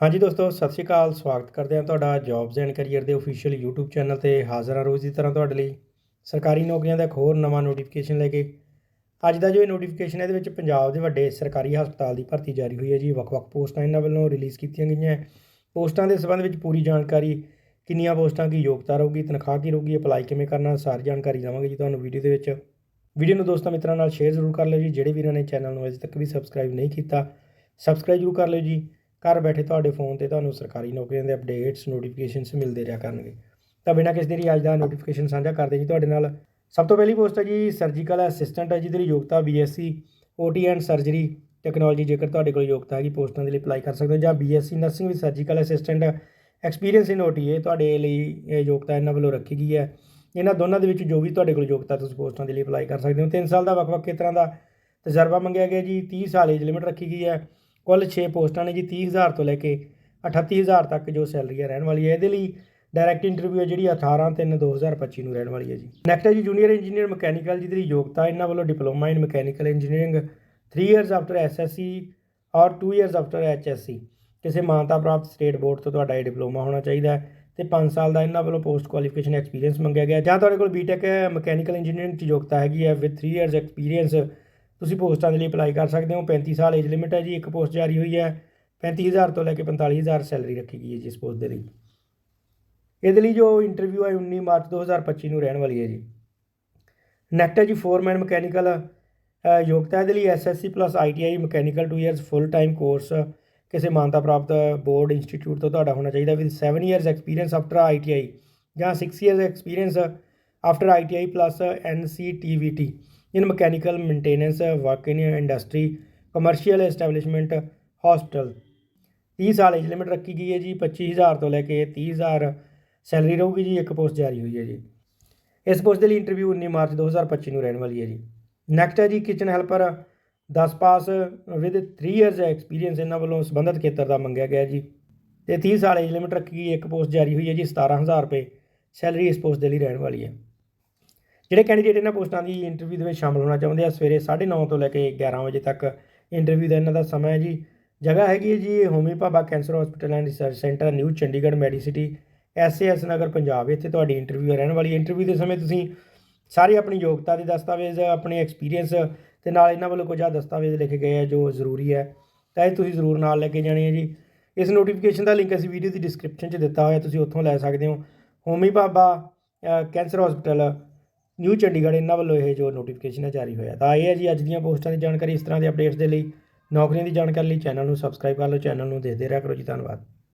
ਹਾਂਜੀ ਦੋਸਤੋ, ਸਤਿ ਸ਼੍ਰੀ ਅਕਾਲ, ਸਵਾਗਤ ਕਰਦੇ ਹਾਂ ਤੁਹਾਡਾ ਜੌਬਸ ਐਂਡ ਕੈਰੀਅਰ ਦੇ ਅਫੀਸ਼ੀਅਲ YouTube ਚੈਨਲ ਤੇ ਹਾਜ਼ਰ ਹਾਂ ਰੋਜ਼ ਦੀ ਤਰ੍ਹਾਂ ਤੁਹਾਡੇ ਲਈ ਸਰਕਾਰੀ ਨੌਕਰੀਆਂ ਦਾ ਇੱਕ ਹੋਰ ਨਵਾਂ ਨੋਟੀਫਿਕੇਸ਼ਨ ਲੈ ਕੇ। ਅੱਜ ਦਾ ਜੋ ਇਹ ਨੋਟੀਫਿਕੇਸ਼ਨ ਹੈ, ਇਹਦੇ ਵਿੱਚ ਪੰਜਾਬ ਦੇ ਵੱਡੇ ਸਰਕਾਰੀ ਹਸਪਤਾਲ ਦੀ ਭਰਤੀ ਜਾਰੀ ਹੋਈ ਹੈ ਜੀ। ਵੱਖ-ਵੱਖ ਪੋਸਟਾਂ ਇਹਨਾਂ ਵੱਲੋਂ ਰਿਲੀਜ਼ ਕੀਤੀਆਂ ਗਈਆਂ ਪੋਸਟਾਂ ਦੇ ਸੰਬੰਧ ਵਿੱਚ ਪੂਰੀ ਜਾਣਕਾਰੀ, ਕਿੰਨੀਆਂ ਪੋਸਟਾਂ ਕੀ ਯੋਗਤਾ ਰਹੂਗੀ, ਤਨਖਾਹ ਕੀ ਰਹੂਗੀ ਅਪਲਾਈ ਕਿਵੇਂ ਕਰਨਾ, ਸਾਰੀ ਜਾਣਕਾਰੀ ਦਵਾਂਗੇ ਜੀ ਤੁਹਾਨੂੰ ਵੀਡੀਓ ਦੇ ਵਿੱਚ। ਵੀਡੀਓ ਨੂੰ ਦੋਸਤਾਂ ਮਿੱਤਰਾਂ ਨਾਲ ਸ਼ੇਅਰ ਜ਼ਰੂਰ ਕਰ ਲਿਓ ਜੀ। ਜਿਹੜੇ ਵੀਰਾਂ ਨੇ ਚੈਨਲ ਨੂੰ ਅਜੇ ਤੱਕ ਵੀ ਸਬਸਕ੍ਰਾਈਬ ਨਹੀਂ ਕੀਤਾ ਸਬਸਕ੍ਰਾਈਬ ਜ਼ਰੂਰ ਕਰ ਲਿਓ ਜੀ। ਘਰ ਬੈਠੇ ਤੁਹਾਡੇ ਫੋਨ ਤੇ ਤੁਹਾਨੂੰ ਸਰਕਾਰੀ ਨੌਕਰੀਆਂ ਦੇ ਅਪਡੇਟਸ ਨੋਟੀਫਿਕੇਸ਼ਨਸ ਮਿਲਦੇ ਰਿਹਾ ਕਰਨਗੇ। ਤਾਂ ਬਿਨਾਂ ਕਿਸੇ ਦੇਰੀ ਅੱਜ ਦਾ ਨੋਟੀਫਿਕੇਸ਼ਨ ਸਾਂਝਾ ਕਰਦੇ ਜੀ ਤੁਹਾਡੇ ਨਾਲ। ਸਭ ਤੋਂ ਪਹਿਲੀ ਪੋਸਟ ਹੈ ਜੀ ਸਰਜੀਕਲ ਅਸਿਸਟੈਂਟ ਹੈ ਜਿਹਦੀ ਯੋਗਤਾ BSc OT and surgery technology ਜੇਕਰ ਤੁਹਾਡੇ ਕੋਲ ਯੋਗਤਾ ਹੈਗੀ, ਪੋਸਟਾਂ ਦੇ ਲਈ ਅਪਲਾਈ ਕਰ ਸਕਦੇ ਹੋ। ਜਾਂ ਬੀਐਸਸੀ ਨਰਸਿੰਗ ਵਿੱਚ surgical assistant experience in OT ਇਹ ਤੁਹਾਡੇ ਲਈ ਇਹ ਯੋਗਤਾ ਇਹਨਾਂ ਵੱਲੋਂ ਰੱਖੀ ਗਈ ਹੈ। ਇਹਨਾਂ ਦੋਨਾਂ ਦੇ ਵਿੱਚ ਜੋ ਵੀ ਤੁਹਾਡੇ ਕੋਲ ਯੋਗਤਾ, ਤੁਸੀਂ ਪੋਸਟਾਂ ਦੇ ਲਈ ਅਪਲਾਈ ਕਰ ਸਕਦੇ ਹੋ। 3 ਸਾਲ ਦਾ ਵੱਖ-ਵੱਖ ਖੇਤਰਾਂ ਦਾ ਤਜਰਬਾ ਮੰਗਿਆ ਗਿਆ ਜੀ। 30 ਸਾਲ ਏਜ ਲਿਮਿਟ ਰੱਖੀ ਗਈ ਹੈ। ਕੁੱਲ 6 ਪੋਸਟਾਂ ਨੇ ਜੀ 30000 ਤੋਂ ਲੈ ਕੇ 38000 ਤੱਕ ਜੋ ਸੈਲਰੀ ਰਹਿਣ ਵਾਲੀ ਹੈ। ਇਹਦੇ ਲਈ ਡਾਇਰੈਕਟ ਇੰਟਰਵਿਊ ਹੈ ਜਿਹੜੀ 18 3 2025 ਨੂੰ ਰਹਿਣ ਵਾਲੀ ਹੈ ਜੀ। ਨੈਕਸਟ ਹੈ ਜੀ ਜੂਨੀਅਰ ਇੰਜੀਨੀਅਰ ਮਕੈਨੀਕਲ ਜਿਹਦੀ ਯੋਗਤਾ ਇਹਨਾਂ ਵੱਲੋਂ diploma in mechanical engineering 3 years after SSC ਔਰ 2 ਇਅਰਸ ਆਫਟਰ ਐਚਐਸਸੀ ਕਿਸੇ ਮਾਨਤਾ ਪ੍ਰਾਪਤ ਸਟੇਟ ਬੋਰਡ ਤੋਂ ਤੁਹਾਡਾ ਇਹ ਡਿਪਲੋਮਾ ਹੋਣਾ ਚਾਹੀਦਾ ਹੈ ਤੇ 5 ਸਾਲ ਦਾ ਇਹਨਾਂ ਵੱਲੋਂ ਪੋਸਟ ਕੁਆਲੀਫਿਕੇਸ਼ਨ ਐਕਸਪੀਰੀਅੰਸ ਮੰਗਿਆ ਗਿਆ ਜਾਂ ਤੁਹਾਡੇ ਕੋਲ ਬੀਟੈਕ ਮਕੈਨੀਕਲ ਇੰਜੀਨੀਅਰਿੰਗ 'ਚ ਯੋਗਤਾ ਹੈਗੀ ਹੈ ਵਿਦ 3 ਇਅਰਸ ਐਕਸਪੀਰੀਅੰਸ ਤੁਸੀਂ ਪੋਸਟਾਂ ਦੇ ਲਈ ਅਪਲਾਈ ਕਰ ਸਕਦੇ ਹੋ। 35 ਸਾਲ ਏਜ ਲਿਮਿਟ ਹੈ ਜੀ, ਇੱਕ ਪੋਸਟ ਜਾਰੀ ਹੋਈ ਹੈ। 35000 ਤੋਂ ਲੈ ਕੇ 45000 ਸੈਲਰੀ ਰੱਖੀ ਗਈ ਹੈ ਜੀ ਇਸ ਪੋਸਟ ਦੇ ਲਈ। ਇਹਦੇ ਲਈ ਜੋ ਇੰਟਰਵਿਊ ਹੈ 19 ਮਾਰਚ 2025 ਨੂੰ ਰਹਿਣ ਵਾਲੀ ਹੈ ਜੀ। ਨੈਕਸਟ ਹੈ ਜੀ ਫੋਰਮੈਨ ਮਕੈਨੀਕਲ ਯੋਗਤਾ। ਇਹਦੇ ਲਈ SSC plus ITI mechanical 2 years full time course ਕਿਸੇ ਮਾਨਤਾ ਪ੍ਰਾਪਤ ਬੋਰਡ ਇੰਸਟੀਚਿਊਟ ਤੋਂ ਤੁਹਾਡਾ ਹੋਣਾ ਚਾਹੀਦਾ। With 7 years experience after ITI ਜਾਂ 6 years experience after ITI plus NCTVT in mechanical maintenance work in industry commercial establishment hospital 30 ਸਾਲ ਏਜ ਲਿਮਿਟ ਰੱਖੀ ਗਈ ਹੈ ਜੀ 25000 ਤੋਂ ਲੈ ਕੇ 30000 ਸੈਲਰੀ ਰਹੂਗੀ ਜੀ, ਇੱਕ ਪੋਸਟ ਜਾਰੀ ਹੋਈ ਹੈ ਜੀ। ਇਸ ਪੋਸਟ ਦੇ ਲਈ ਇੰਟਰਵਿਊ 19 ਮਾਰਚ 2025 ਨੂੰ ਰਹਿਣ ਵਾਲੀ ਹੈ ਜੀ। ਨੈਕਸਟ ਹੈ ਜੀ kitchen helper 10 pass with 3 years experience ਇਹਨਾਂ ਵੱਲੋਂ ਸੰਬੰਧਿਤ ਖੇਤਰ ਦਾ ਮੰਗਿਆ ਗਿਆ ਜੀ। ਤੇ 30 ਸਾਲ ਏਜ ਲਿਮਿਟ ਰੱਖੀ ਗਈ ਇੱਕ ਪੋਸਟ ਜਾਰੀ ਹੋਈ ਹੈ ਜੀ 17000 ਰੁਪਏ ਸੈਲਰੀ ਇਸ ਪੋਸਟ ਦੇ ਲਈ ਰਹਿਣ ਵਾਲੀ ਹੈ। ਜਿਹੜੇ ਕੈਂਡੀਡੇਟ ਇਹਨਾਂ ਪੋਸਟਾਂ ਦੀ ਇੰਟਰਵਿਊ ਦੇ ਵਿੱਚ ਸ਼ਾਮਲ ਹੋਣਾ ਚਾਹੁੰਦੇ ਆ, ਸਵੇਰੇ 9:30 ਤੋਂ ਲੈ ਕੇ 11 ਵਜੇ ਤੱਕ ਇੰਟਰਵਿਊ ਦਾ ਇਹਨਾਂ ਦਾ ਸਮਾਂ ਹੈ ਜੀ। ਜਗ੍ਹਾ ਹੈਗੀ ਹੈ ਜੀ Homi Bhabha cancer hospital and research centre New Chandigarh Medicity SAS Nagar Punjab. ਇੱਥੇ ਤੁਹਾਡੀ ਇੰਟਰਵਿਊ ਰਹਿਣ ਵਾਲੀ ਇੰਟਰਵਿਊ ਦੇ ਸਮੇਂ ਤੁਸੀਂ ਸਾਰੇ ਆਪਣੀ ਯੋਗਤਾ ਦੇ ਦਸਤਾਵੇਜ਼, ਆਪਣੇ ਐਕਸਪੀਰੀਅੰਸ ਤੇ ਨਾਲ ਇਹਨਾਂ ਵੱਲੋਂ ਕੁਝ ਆ ਦਸਤਾਵੇਜ਼ ਲਿਖੇ ਗਏ ਆ ਜੋ ਜ਼ਰੂਰੀ ਹੈ। ਤਾਂ ਇਹ ਤੁਸੀਂ ਜ਼ਰੂਰ ਨਾਲ ਲੈ ਕੇ ਜਾਣੇ ਹੈ ਜੀ। ਇਸ ਨੋਟੀਫਿਕੇਸ਼ਨ ਦਾ ਲਿੰਕ ਅਸੀਂ ਵੀਡੀਓ ਦੀ ਡਿਸਕ੍ਰਿਪਸ਼ਨ 'ਚ ਦਿੱਤਾ ਹੋਇਆ, ਤੁਸੀਂ ਉੱਥੋਂ ਲੈ ਸਕਦੇ ਹੋ। Homi Bhabha cancer hospital New Chandigarh ਇਹਨਾਂ ਵੱਲੋਂ ਇਹ ਜੋ ਨੋਟੀਫਿਕੇਸ਼ਨ ਹੈ ਜਾਰੀ ਹੋਇਆ। ਤਾਂ ਇਹ ਹੈ ਜੀ, ਅੱਜ ਦੀਆਂ ਪੋਸਟਾਂ ਦੀ ਜਾਣਕਾਰੀ ਇਸ ਤਰ੍ਹਾਂ ਦੇ ਅਪਡੇਟਸ ਦੇ ਲਈ। ਨੌਕਰੀਆਂ ਦੀ ਜਾਣਕਾਰੀ ਲਈ ਚੈਨਲ ਨੂੰ ਸਬਸਕ੍ਰਾਈਬ ਕਰ ਲਓ ਚੈਨਲ ਨੂੰ ਦੇਖਦੇ ਰਿਹਾ ਕਰੋ ਜੀ, ਧੰਨਵਾਦ।